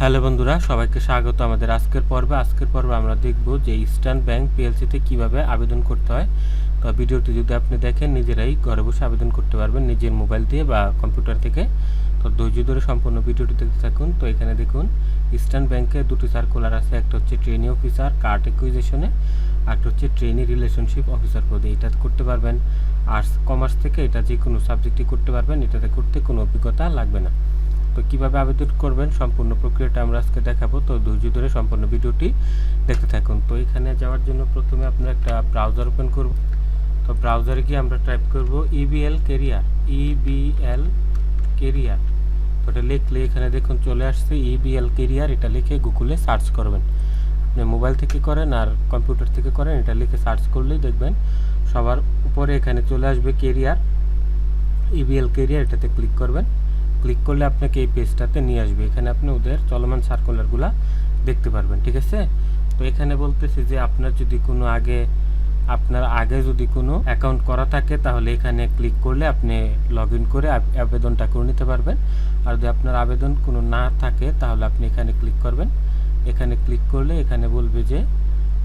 Hello বন্ধুরা, সবাইকে স্বাগত আমাদের আজকের পর্বে। আজকের পর্বে আমরা দেখব যে ইস্টার্ন ব্যাংক পিএলসিতে কীভাবে আবেদন করতে হয়। তো ভিডিওটি যদি আপনি দেখেন, নিজেরাই ঘরে বসে আবেদন করতে পারবেন নিজের মোবাইল দিয়ে বা কম্পিউটার থেকে। তো ধৈর্য ধরে সম্পূর্ণ ভিডিওটি দেখতে থাকুন। তো এখানে দেখুন, ইস্টার্ন ব্যাংকে দুটি সার্কুলার আছে, একটা হচ্ছে ট্রেনি অফিসার কার্ড একুইজেশনে আর একটা হচ্ছে ট্রেনি রিলেশনশিপ অফিসার পদে। এটা করতে পারবেন আর্টস কমার্স থেকে, এটা যে কোনো সাবজেক্টই করতে পারবেন। এটাতে করতে কোনো অভিজ্ঞতা লাগবে না। তো কীভাবে আবেদন করবেন, সম্পূর্ণ প্রক্রিয়াটা আমরা আজকে দেখাবো। তো ধৈর্য ধরে সম্পূর্ণ ভিডিওটি দেখতে থাকুন। তো এখানে যাওয়ার জন্য প্রথমে আপনারা একটা ব্রাউজার ওপেন করব। তো ব্রাউজারে গিয়ে আমরা টাইপ করব E EBL career EBL career তো এটা লিখলে এখানে দেখুন চলে আসছে E ইবিএল কেরিয়ার এটা লিখে গুগলে সার্চ করবেন। আপনি মোবাইল থেকে করেন আর কম্পিউটার থেকে করেন, এটা লিখে সার্চ করলেই দেখবেন সবার উপরে এখানে চলে আসবে কেরিয়ার ইবিএল কেরিয়ার এটাতে ক্লিক করবেন। ক্লিক করলে আপনাকে এই পেজটাতে নিয়ে আসবে। এখানে আপনি ওদের চলমান সার্কুলারগুলো দেখতে পারবেন, ঠিক আছে? তো এখানে বলতেছি যে আপনার যদি কোনো আগে, আপনার আগে যদি কোনো অ্যাকাউন্ট করা থাকে, তাহলে এখানে ক্লিক করলে আপনি লগ করে আব- আবেদনটা করে নিতে পারবেন। আর যদি আপনার আবেদন কোনো না থাকে, তাহলে আপনি এখানে ক্লিক করবেন। এখানে ক্লিক করলে এখানে বলবে যে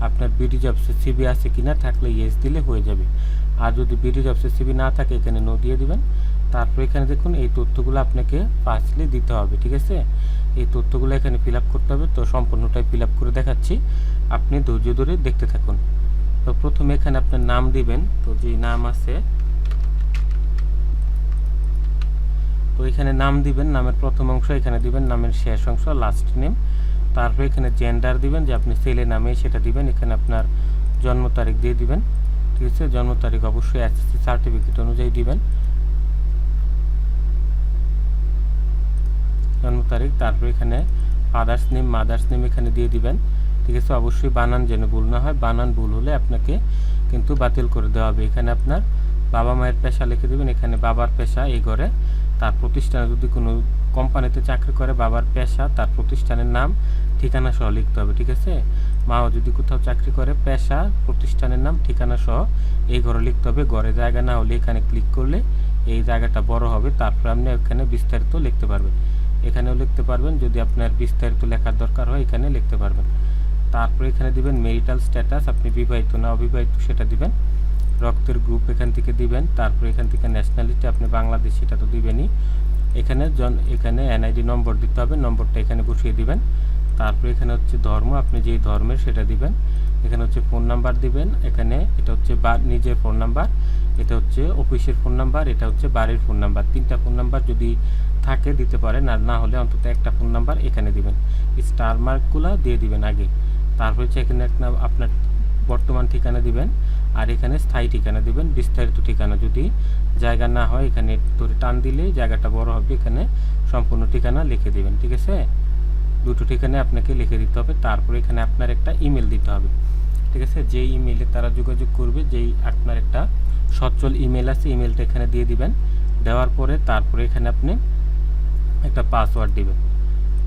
আপনার বিডি জবসে সিবি আছে কিনা, থাকলে ইয়েস দিলে হয়ে যাবে। আর যদি বিডি জবসে সিবি না থাকে, এখানে নো দিয়ে দিবেন। তারপর এখানে দেখুন এই তথ্যগুলো আপনাকে ফার্স্টলি দিতে হবে, ঠিক আছে? এই তথ্যগুলো এখানে ফিল করতে হবে। তো সম্পূর্ণটাই ফিল করে দেখাচ্ছি। আপনি ধৈর্য ধরে দেখতে থাকুন। তো প্রথমে এখানে আপনার নাম দিবেন। তো যে নাম আছে, তো এখানে নাম দিবেন, নামের প্রথম অংশ এখানে দিবেন, নামের শেষ অংশ লাস্ট নেম তারপরে এখানে জেন্ডার দিবেন, যে আপনি ছেলে নামে সেটা দিবেন। এখানে আপনার জন্ম তারিখ দিয়ে দিবেন, ঠিক আছে? জন্ম তারিখ অবশ্যই এসএসসি সার্টিফিকেট অনুযায়ী দিবেন জন্ম তারিখ, তারপর এখানে ফাদার্স নেম মাদার্স নেম এখানে দিয়ে দিবেন। ঠিক আছে, অবশ্যই বানান যেন ভুল না হয়। বানান ভুল হলে আপনাকে কিন্তু বাতিল করে দেওয়া হবে। এখানে আপনার বাবা মায়ের পেশা লিখে দেবেন। এখানে বাবার পেশা এই ঘরে। তার প্রতিষ্ঠানে যদি কোনো কোম্পানিতে চাকরি করে, বাবার পেশা, তার প্রতিষ্ঠানের নাম, ঠিকানা সহ লিখতে হবে। ঠিক আছে? মাও যদি কোথাও চাকরি করে, পেশা, প্রতিষ্ঠানের নাম, ঠিকানা সহ এই ঘরে লিখতে হবে। ঘরে জায়গা না হলে এখানে ক্লিক করলে এই জায়গাটা বড় হবে। তারপর আপনি এখানে বিস্তারিত লিখতে পারবেন। এখানেও লিখতে পারবেন। যদি আপনার বিস্তারিত লেখার দরকার হয়, এখানে লিখতে পারবেন। তারপরে এখানে দিবেন মেরিটাল স্ট্যাটাস, আপনি বিবাহিত না অবিবাহিত সেটা দিবেন। রক্তের গ্রুপ এখান থেকে দিবেন। তারপরে এখান থেকে ন্যাশনালিটি আপনি বাংলাদেশ, সেটা তো দিবেনই। এখানে জন এখানে এনআইডি নম্বর দিতে হবে। নম্বরটা এখানে বসিয়ে দিবেন। তারপরে এখানে হচ্ছে ধর্ম, আপনি যেই ধর্মের সেটা দিবেন। এখানে হচ্ছে ফোন নাম্বার দিবেন। এখানে এটা হচ্ছে বা নিজের ফোন নাম্বার এটা হচ্ছে অফিসের ফোন নাম্বার এটা হচ্ছে বাড়ির ফোন নাম্বার তিনটা ফোন নাম্বার যদি থাকে, দিতে পারেন। আর না হলে অন্তত একটা ফোন নাম্বার এখানে দিবেন। স্টার মার্কগুলো দিয়ে দিবেন আগে। তারপর হচ্ছে এখানে একটা আপনার বর্তমান ঠিকানা দিবেন। আর এখানে স্থায়ী ঠিকানা দিবেন, বিস্তারিত ঠিকানা যদি জায়গা না হয়, এখানে ধরে টান দিলে জায়গাটা বড় হবে, এখানে সম্পূর্ণ ঠিকানা লিখে দিবেন, ঠিক আছে? দুটো ঠিকানা আপনাকে লিখে দিতে হবে। তারপরে এখানে আপনার একটা ইমেল দিতে হবে, ঠিক আছে? যেই ইমেলে তারা যোগাযোগ করবে, যেই আপনার একটা সচ্ছল ইমেল আছে ইমেলটা এখানে দিয়ে দিবেন। দেওয়ার পরে তারপরে এখানে আপনি একটা পাসওয়ার্ড দিবেন।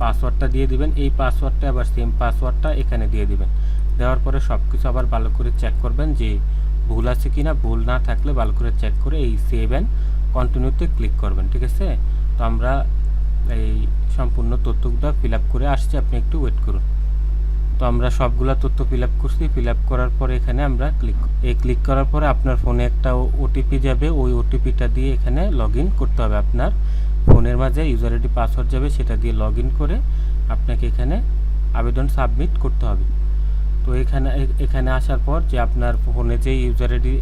পাসওয়ার্ডটা দিয়ে দিবেন, এই পাসওয়ার্ডটা আবার সেম পাসওয়ার্ডটা এখানে দিয়ে দিবেন। দেওয়ার পরে সব কিছু আবার ভালো করে চেক করবেন যে ভুল আছে কি না ভুল না থাকলে ভালো করে চেক করে এই সেভ অ্যান্ড কন্টিনিউতে ক্লিক করবেন, ঠিক আছে? তো আমরা এই সম্পূর্ণ তথ্যগুলো ফিল আপ করে আসছি, আপনি একটু ওয়েট করুন। তো আমরা সবগুলা তথ্য ফিল আপ করছি। ফিল আপ করার পরে এখানে আমরা ক্লিক এই ক্লিক করার পরে আপনার ফোনে একটা ওটিপি যাবে। ওই ওটিপিটা দিয়ে এখানে লগ করতে হবে আপনার। ফোনের মাঝে ইউজার আইডি পাসওয়ার্ড যাবে, সেটা দিয়ে লগ করে আপনাকে এখানে আবেদন সাবমিট করতে হবে। তো এখানে এখানে আসার পর যে আপনার ফোনে যে ইউজার আইডি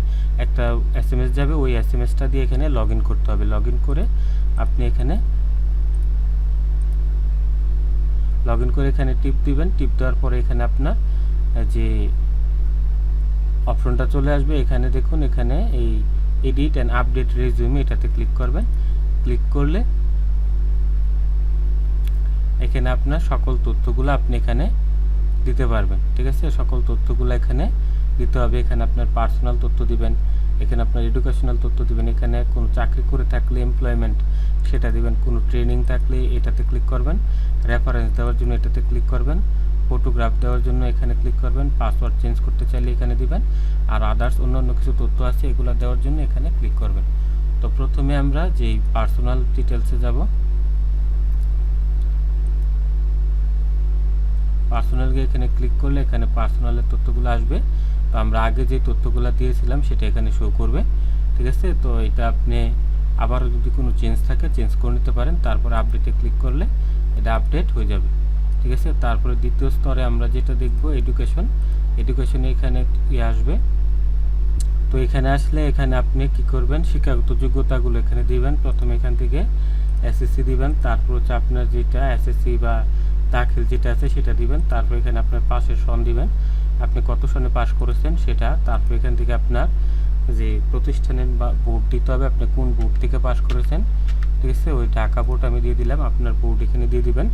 একটা এস এম এস যাবে, ওই এস এম এসটা দিয়ে এখানে লগ করতে হবে। লগ করে আপনি এখানে লগ করে এখানে টিপ দিবেন। টিপ দেওয়ার পরে এখানে আপনার যে অপশনটা চলে আসবে, এখানে দেখুন, এখানে এই এডিট অ্যান্ড আপডেট রেজিউমে এটাতে ক্লিক করবেন। ক্লিক করলে এখানে আপনার সকল তথ্যগুলো আপনি এখানে দিতে পারবেন, ঠিক আছে? সকল তথ্যগুলো এখানে দিতে হবে। এখানে আপনার পার্সোনাল তথ্য দিবেন, এখানে আপনার এডুকেশনাল তথ্য দিবেন, এখানে কোনো চাকরি করে থাকলে এমপ্লয়মেন্ট সেটা দিবেন, কোনো ট্রেনিং থাকলে এটাতে ক্লিক করবেন রেফারেন্স দেওয়ার জন্য এটাতে ক্লিক করবেন ফটোগ্রাফ দেওয়ার জন্য এখানে ক্লিক করবেন পাসওয়ার্ড চেঞ্জ করতে চাইলে এখানে দিবেন, আর আদার্স অন্যান্য কিছু তথ্য আছে এগুলো দেওয়ার জন্য এখানে ক্লিক করবেন। তো প্রথমে আমরা যেই পার্সোনাল ডিটেলসে যাব পার্সোনাল গিয়ে এখানে ক্লিক করলে এখানে পার্সোনালের তথ্যগুলো আসবে। তো আমরা আগে যে তথ্যগুলো দিয়েছিলাম সেটা এখানে শো করবে। ঠিক আছে? তো এটা আপনি আবারও যদি কোনো চেঞ্জ থাকে চেঞ্জ করে নিতে পারেন। তারপরে আপডেটে ক্লিক করলে এটা আপডেট হয়ে যাবে। ঠিক আছে? তারপরে দ্বিতীয় স্তরে আমরা যেটা দেখব এডুকেশন এডুকেশনে এখানে ইয়ে আসবে। তো এখানে আসলে এখানে আপনি কি করবেন? শিক্ষাগত যোগ্যতাগুলো এখানে দিবেন। প্রথমে এখান থেকে এসএসসি দিবেন। তারপর হচ্ছে আপনার যেটা এসএসসি বা দাখিল যেটা আছে সেটা দিবেন, তারপর এখানে আপনার পাশের সন দিবেন। আপনি কত সনে পাশ করেছেন সেটা, তারপর এখান থেকে আপনার যে প্রতিষ্ঠানের বা বোর্ড দিতে হবে, আপনি কোন বোর্ড থেকে পাশ করেছেন, ঠিক আছে? ওই ঢাকা বোর্ড আমি দিয়ে দিলাম, আপনার বোর্ড এখানে দিয়ে দিবেন।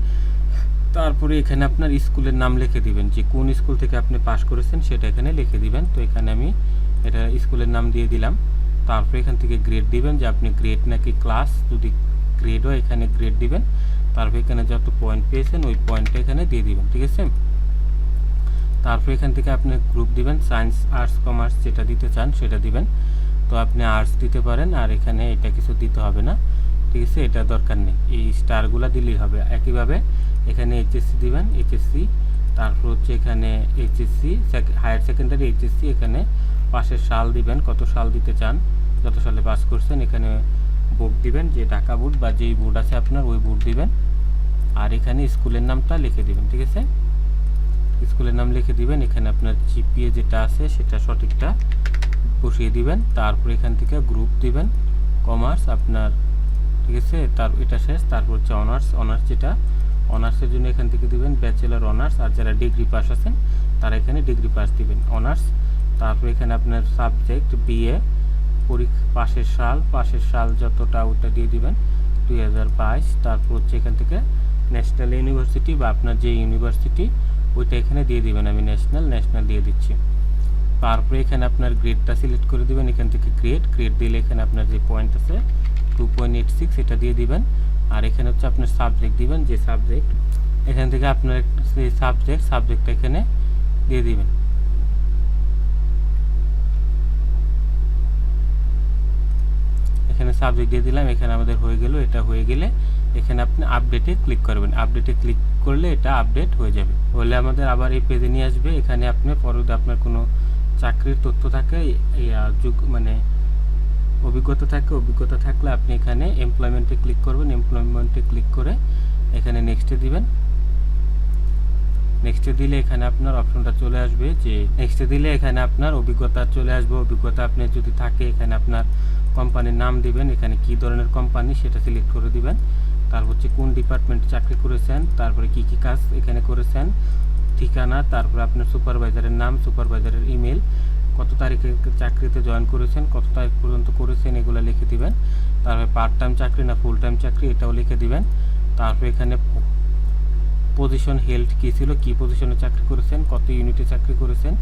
তারপরে এখানে আপনার স্কুলের নাম লিখে দিবেন, যে কোন স্কুল থেকে আপনি পাস করেছেন সেটা এখানে লিখে দিবেন। তো এখানে আমি এটা স্কুলের নাম দিয়ে দিলাম। তারপরে এখান থেকে গ্রেড দিবেন, যে আপনি গ্রেড নাকি ক্লাস যদি গ্রেড হয় এখানে গ্রেড দিবেন। তারপর এখানে যত পয়েন্ট পেয়েছেন, ওই পয়েন্টটা এখানে দিয়ে দিবেন, ঠিক আছে? তারপর এখান থেকে আপনি গ্রুপ দিবেন সায়েন্স আর্টস কমার্স যেটা দিতে চান সেটা দিবেন। তো আপনি আর্টস দিতে পারেন, আর এখানে এটা কিছু দিতে হবে না, ঠিক আছে? এটা দরকার নেই। এই স্টারগুলো দিলেই হবে। একইভাবে এখানে এইচএসসি দিবেন এইচএসসি তারপর হচ্ছে এখানে এইচএসসি হায়ার সেকেন্ডারি এইচএসসি এখানে পাশের সাল দিবেন, কত সাল দিতে চান যত সালে পাস করছেন, এখানে বোর্ড দিবেন, যে ঢাকা বোর্ড বা যেই বোর্ড আছে আপনার, ওই বোর্ড দিবেন। আর এখানে স্কুলের নামটা লিখে দিবেন, ঠিক আছে? স্কুলের নাম লিখে দিবেন, এখানে আপনার জিপিএ যেটা আছে সেটা সঠিকটা বসিয়ে দিবেন, তারপর এখান থেকে গ্রুপ দিবেন, কমার্স আপনার, ঠিক আছে? তার, এটা শেষ, তারপর হচ্ছে অনার্স অনার্স যেটা, অনার্সের জন্য এখান থেকে দিবেন ব্যাচেলার অনার্স, আর যারা ডিগ্রি পাস আছেন, তারা এখানে ডিগ্রি পাস দিবেন, অনার্স। তারপর এখানে আপনার সাবজেক্ট, বিএ পরীক্ষা পাশের সাল পাশের সাল যতটা ওটা দিয়ে দিবেন, দুই হাজার বাইশ, তারপর হচ্ছে এখান থেকে ন্যাশনাল ইউনিভার্সিটি বা আপনার যে ইউনিভার্সিটি ওইটা এখানে দিয়ে দিবেন। আমি ন্যাশনাল ন্যাশনাল দিয়ে দিচ্ছি। তারপরে এখানে আপনার গ্রেডটা সিলেক্ট করে দেবেন। এখান থেকে গ্রেড গ্রেড দিলে এখানে আপনার যে পয়েন্ট আছে টু পয়েন্ট এইট সিক্স এটা দিয়ে দিবেন। আর এখানে হচ্ছে আপনার সাবজেক্ট দিবেন। যে সাবজেক্ট এখান থেকে আপনার সাবজেক্ট সাবজেক্টটা এখানে দিয়ে দিবেন। এখানে সাবজেক্ট দিয়ে দিলাম, এখানে আমাদের হয়ে গেল, এটা হয়ে গেলে এখানে আপনি আপডেটে ক্লিক করবেন। আপডেটে ক্লিক করলে এটা আপডেট হয়ে যাবে। হলে আমাদের আবার এই পেজে নিয়ে আসবে, এখানে আপনি পরে যদি আপনার কোনো চাকরির তথ্য থাকে যুগ মানে অভিজ্ঞতা থাকে, অভিজ্ঞতা থাকলে আপনি এখানে এমপ্লয়মেন্টে ক্লিক করবেন। এমপ্লয়মেন্টে ক্লিক করে এখানে নেক্সটে দিবেন। নেক্সটে দিলে এখানে আপনার অপশনটা চলে আসবে যে নেক্সটে দিলে এখানে আপনার অভিজ্ঞতা চলে আসবে। অভিজ্ঞতা আপনি যদি থাকে, এখানে আপনার কোম্পানির নাম দিবেন, এখানে কি ধরনের কোম্পানি সেটা সিলেক্ট করে দিবেন। তারপর হচ্ছে কোন ডিপার্টমেন্টে চাকরি করেছেন, তারপরে কি কি কাজ এখানে করেছেন, ঠিকানা, তারপরে আপনার সুপারভাইজারের নাম সুপারভাইজারের ইমেল কত তারিখে চাকরিতে জয়েন করেছেন, কত তারিখ পর্যন্ত করেছেন, এগুলো লিখে দিবেন। তারপরে পার্ট টাইম চাকরি না ফুল টাইম চাকরি, এটাও লিখে দিবেন। তারপরে এখানে পজিশন হেল্ড কী ছিল, কী পজিশনে চাকরি করেছেন, কত ইউনিটে চাকরি করেছেন,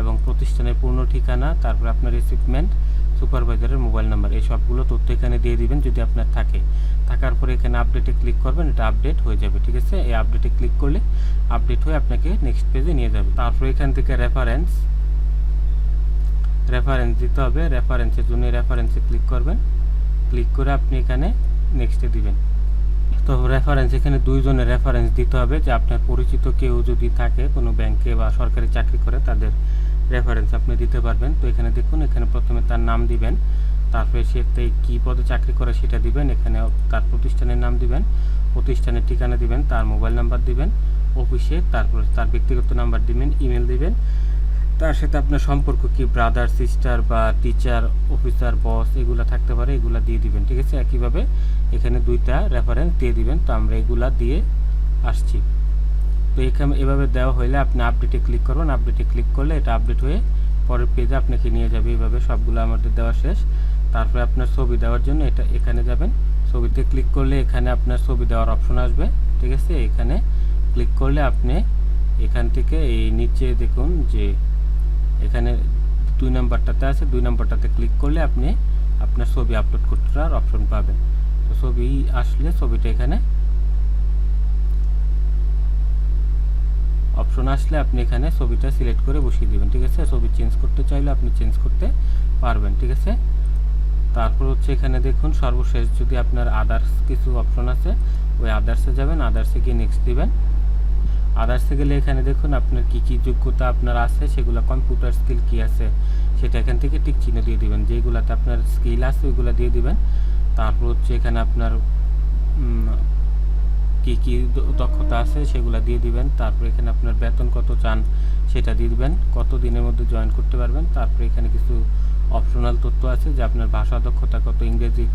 এবং প্রতিষ্ঠানের পূর্ণ ঠিকানা, তারপর আপনার রিসিপমেন্ট সুপারভাইজারের মোবাইল নাম্বার। এই সবগুলো তথ্য এখানে দিয়ে দিবেন, যদি আপনার থাকে। থাকার পরে এখানে আপডেটে ক্লিক করবেন, এটা আপডেট হয়ে যাবে, ঠিক আছে? এই আপডেটে ক্লিক করলে আপডেট হয়ে আপনাকে নেক্সট পেজে নিয়ে যাবে। তারপরে এখান থেকে রেফারেন্স রেফারেন্স দিতে হবে রেফারেন্সের জন্য রেফারেন্সে ক্লিক করবেন। ক্লিক করে আপনি এখানে নেক্সটে দিবেন। তো রেফারেন্স এখানে দুইজনের রেফারেন্স দিতে হবে যে আপনার পরিচিত কেউ যদি থাকে, কোনো ব্যাংকে বা সরকারি চাকরি করে, তাদের রেফারেন্স আপনি দিতে পারবেন। তো এখানে দেখুন, এখানে প্রথমে তার নাম দিবেন। তারপরে সে কী পদে চাকরি করে সেটা দিবেন। এখানে তার প্রতিষ্ঠানের নাম দিবেন, প্রতিষ্ঠানের ঠিকানা দিবেন, তার মোবাইল নাম্বার দিবেন, অফিসে তারপর তার ব্যক্তিগত নাম্বার দিবেন, ইমেল দিবেন। তার সাথে আপনার সম্পর্ক কি ব্রাদার সিস্টার বা টিচার অফিসার বস এগুলো থাকতে পারে, এগুলা দিয়ে দিবেন, ঠিক আছে? একইভাবে এখানে দুইটা রেফারেন্স দিয়ে দিবেন। তো আমরা এগুলা দিয়ে আসছি। তো এখানে এভাবে দেওয়া হলে আপনি আপডেটে ক্লিক করবেন। আপডেটে ক্লিক করলে এটা আপডেট হয়ে পরের পেজে আপনাকে নিয়ে যাবে। এইভাবে সবগুলো আমাদের দেওয়া শেষ। তারপরে আপনার ছবি দেওয়ার জন্য এটা এখানে যাবেন। ছবিতে ক্লিক করলে এখানে আপনার ছবি দেওয়ার অপশন আসবে। ঠিক আছে? এখানে ক্লিক করলে আপনি এখান থেকে এই নিচে দেখুন যে এখানে দুই নাম্বারটাতে আছে। দুই নাম্বারটাতে ক্লিক করলে আপনি আপনার ছবি আপলোড করতে অপশন পাবেন। তো ছবি আসলে ছবিটা এখানে অপশন আসলে আপনি এখানে ছবিটা সিলেক্ট করে বসিয়ে দিবেন, ঠিক আছে? ছবি চেঞ্জ করতে চাইলে আপনি চেঞ্জ করতে পারবেন, ঠিক আছে? তারপর হচ্ছে এখানে দেখুন, সর্বশেষ যদি আপনার আদার্স কিছু অপশন আছে, ওই আদার্সে যাবেন আদার্সে গিয়ে নেক্সট দিবেন। আদার্স গেলে এখানে দেখুন, আপনার কি কি যোগ্যতা আপনার আছে, সেগুলো কম্পিউটার স্কিল কি আছে, সেটা এখান থেকে টিক চিহ্ন দিয়ে দিবেন। যেগুলাতে আপনার স্কিল আছে, ওইগুলো দিয়ে দিবেন। তারপর হচ্ছে এখানে আপনার কি কি দক্ষতা আছে সেগুলো দিয়ে দিবেন। তারপর এখানে আপনার বেতন কত চান সেটা দিয়ে দিবেন। কত দিনের মধ্যে জয়েন করতে পারবেন। তারপরে এখানে কিছু অপশনাল তথ্য আছে যে আপনার ভাষা দক্ষতা কত, ইংরেজি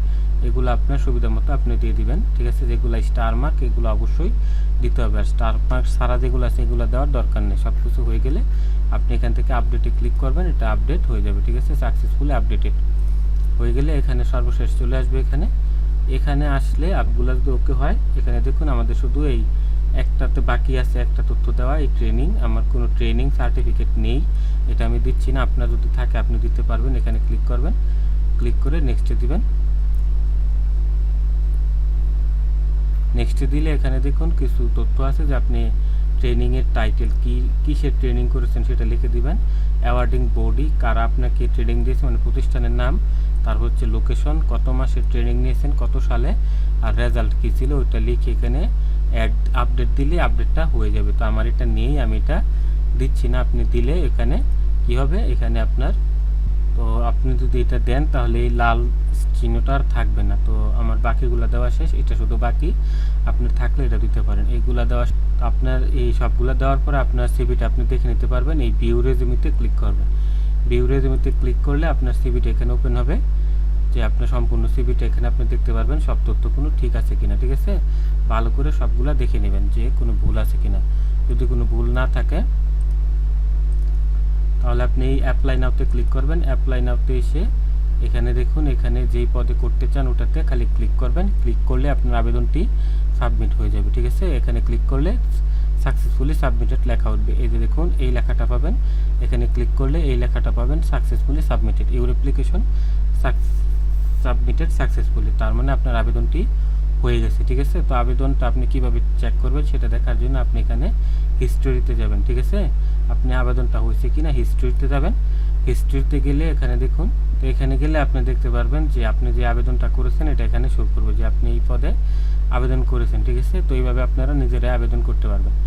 এগুলো আপনার সুবিধা মতো আপনি দিয়ে দিবেন। ঠিক আছে? যেগুলো স্টার মার্ক এগুলো অবশ্যই দিতে হবে। আর স্টার মার্ক সারা যেগুলো আছে এগুলো দেওয়ার দরকার নেই। সব কিছু হয়ে গেলে আপনি এখান থেকে আপডেটে ক্লিক করবেন, এটা আপডেট হয়ে যাবে। ঠিক আছে? সাকসেসফুলি আপডেটেড হয়ে গেলে এখানে সর্বশেষ চলে আসবে এখানে। এখানে আসলে আপগুলো ওকে হয়, এখানে দেখুন আমাদের শুধু এই একটাতে বাকি আছে, একটা তথ্য দেওয়া, এই ট্রেনিং আমার কোনো ট্রেনিং সার্টিফিকেট নেই। এটা আমি দিচ্ছি না, আপনার যদি থাকে আপনি দিতে পারবেন, এখানে ক্লিক করবেন। ক্লিক করে নেক্সটে দিবেন। নেক্সটে দিলে এখানে দেখুন কিছু তথ্য আছে যে আপনি ট্রেনিংয়ের টাইটেল কি, কিসের ট্রেনিং করেছেন সেটা লিখে দিবেন। অ্যাওয়ার্ডিং বডি কারা আপনাকে ট্রেনিং দিয়েছে মানে প্রতিষ্ঠানের নাম। তারপর হচ্ছে লোকেশন কত মাসের ট্রেনিং নিয়েছেন, কত সালে, আর রেজাল্ট কী ছিল, ওইটা লিখে এখানে অ্যাড আপডেট দিলে আপডেটটা হয়ে যাবে। তো আমার এটা নেই, আমি এটা দিচ্ছি না, আপনি দিলে এখানে কি হবে? এখানে আপনার, তো আপনি যদি এটা দেন, তাহলে এই লাল চিহ্নটা আর থাকবে না। তো আমার বাকিগুলো দেওয়া শেষ, এটা শুধু বাকি। আপনার থাকলে এটা দিতে পারেন। এইগুলা দেওয়া আপনার এই সবগুলো দেওয়ার পরে আপনার সিভিটা আপনি দেখে নিতে পারবেন। এই ভিউ রেজুমিতে ক্লিক করবেন। ভিউ রেজুমিতে ক্লিক করলে আপনার সিভিটা এখানে ওপেন হবে। যে আপনার সম্পূর্ণ সিভিটা এখানে আপনি দেখতে পারবেন, সব তথ্য কোনো ঠিক আছে কিনা, ঠিক আছে? ভালো করে সবগুলা দেখে নেবেন যে কোনো ভুল আছে কিনা। যদি কোনো ভুল না থাকে, তাহলে আপনি এই অ্যাপ্লাই নাওতে ক্লিক করবেন। অ্যাপ্লাই নাওতে এসে এখানে দেখুন, এখানে যেই পদে করতে চান ওটাতে খালি ক্লিক করবেন। ক্লিক করলে আপনার আবেদনটি সাবমিট হয়ে যাবে, ঠিক আছে? এখানে ক্লিক করলে সাকসেসফুলি সাবমিটেড লেখা উঠবে। এই যে দেখুন, এই লেখাটা পাবেন। এখানে ক্লিক করলে এই লেখাটা পাবেন successfully submitted your application submitted successfully, তার মানে আপনার আবেদনটি হয়ে গেছে, ঠিক আছে? তো আবেদনটা আপনি কীভাবে চেক করবেন সেটা দেখার জন্য আপনি এখানে হিস্টোরিতে যাবেন, ঠিক আছে? আপনি আবেদনটা হয়েছে কি না হিস্ট্রিতে যাবেন। হিস্ট্রিতে গেলে এখানে দেখুন, তো এখানে গেলে আপনি দেখতে পারবেন যে আপনি যে আবেদনটা করেছেন এটা এখানে শো করবে যে আপনি এই পদে আবেদন করেছেন, ঠিক আছে? তো এইভাবে আপনারা নিজেরাই আবেদন করতে পারবেন।